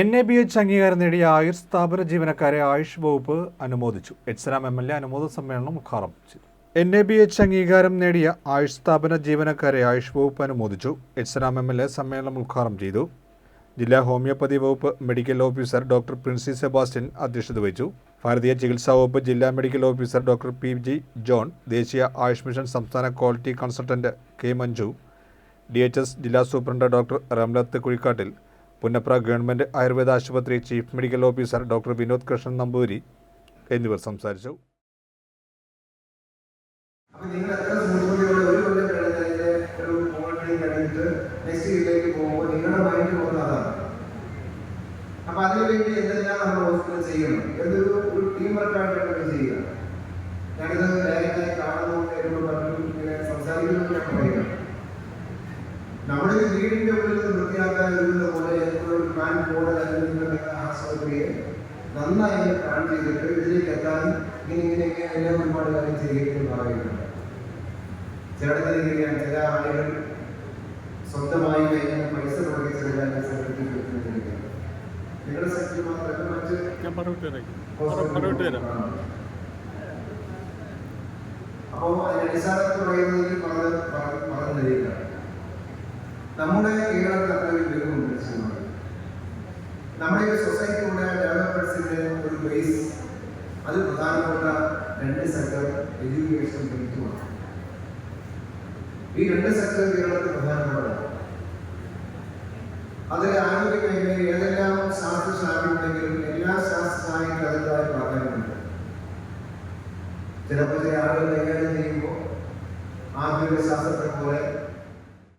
N A B H അംഗീകാരം നേടിയ ആയുർ സ്ഥാപന ജീവനക്കാരെ ആയുഷ് വകുപ്പ് അനുമോദിച്ചു. എച്ച്സലാം എം എൽ എ അനുമോദ സമ്മേളനം ഉദ്ഘാടനം ചെയ്തു. എൻ എ ബി എച്ച് അംഗീകാരം നേടിയ ആയുഷ് സ്ഥാപന ജീവനക്കാരെ ആയുഷ് വകുപ്പ് അനുമോദിച്ചു. എച്ച്സലാം എം എൽ എ സമ്മേളനം ഉദ്ഘാടനം ചെയ്തു. ജില്ലാ ഹോമിയോപ്പതി വകുപ്പ് medical officer doctor Princy Sebastian അധ്യക്ഷത വഹിച്ചു. ഭാരതീയ ചികിത്സാ വകുപ്പ് ജില്ലാ medical officer doctor P G John ദേശീയ ആയുഷ് മിഷൻ സംസ്ഥാന quality consultant K Manju D H S ജില്ലാ superintendent doctor Ramlath Kuzhikkattil Punnapra government Ayurveda ആശുപത്രി chief medical officer doctor Vinod Krishnan Namboori എന്നിവർ സംസാരിച്ചു. അപ്പൊ അതിനുവേണ്ടി എന്തെല്ലാം നമ്മൾ ഹോസ്പിറ്റൽ ചെയ്യണം? ഒരു ടീം വർക്കായിട്ടാണ് ചെയ്യുക. ഞാനിത് ഡയറക്റ്റായി കാണുന്നതുകൊണ്ട് പലരും ഇങ്ങനെ സംസാരിക്കുന്നത് ഞാൻ പറയുക നമ്മുടെ വീടിന്റെ ഉള്ളിൽ വൃത്തിയാക്കാൻ ഒരുങ്ങുന്ന പോലെ ഒരു പ്ലാൻ മോഡൽ അല്ലെങ്കിൽ നിങ്ങളുടെ ആശുപത്രിയെ നന്നായി പ്ലാൻ ചെയ്തിട്ട് ഇതിലേക്ക് എത്താൻ ഇങ്ങനെ ഇങ്ങനെയൊക്കെ എല്ലാം ഒരുപാട് കാര്യം ചെയ്യുകയും പറയുന്നുണ്ട്. ചിലയിടത്തിരിക്കുകയാണ് ചില ആളുകൾ സ്വന്തമായി കഴിഞ്ഞാൽ പൈസ തുടങ്ങി ചില കാര്യങ്ങൾ എടുത്തുകൊണ്ടിരിക്കുകയാണ് നിങ്ങളുടെ സെക്രട്ടറി മാത്രമല്ല മറ്റ് അപ്പോൾ അതിന്റെ അടിസ്ഥാനത്തിൽ പറയുന്നതിൽ പറഞ്ഞ നമ്മുടെ കേരളത്തിൽ അത്രയും ശരിയാണ്. നമ്മുടെ സൊസൈറ്റി സൊസൈറ്റിയുടെ പ്ലേസ് അതിൽ പ്രധാനപ്പെട്ട രണ്ട് സെക്ടർ എഡ്യൂക്കേഷൻ ഹെൽത്തുമാണ് ഈ രണ്ട് സെക്ടർ കേരളത്തിൽ പ്രധാനപ്പെട്ടതാണ്. അതിൽ ആരോഗ്യ മേഖലയിൽ ഏതെല്ലാം ശാസ്ത്ര ശാഖയുണ്ടെങ്കിലും എല്ലാ ശാസ്ത്ര സഹായിക്കും അതിന്റെതായ പ്രാധാന്യമുണ്ട്. ചിലപ്പോൾ ചില ആളുകൾ കൈകാര്യം ചെയ്യുമ്പോൾ ആധുനിക ശാസ്ത്രത്തെ പോലെ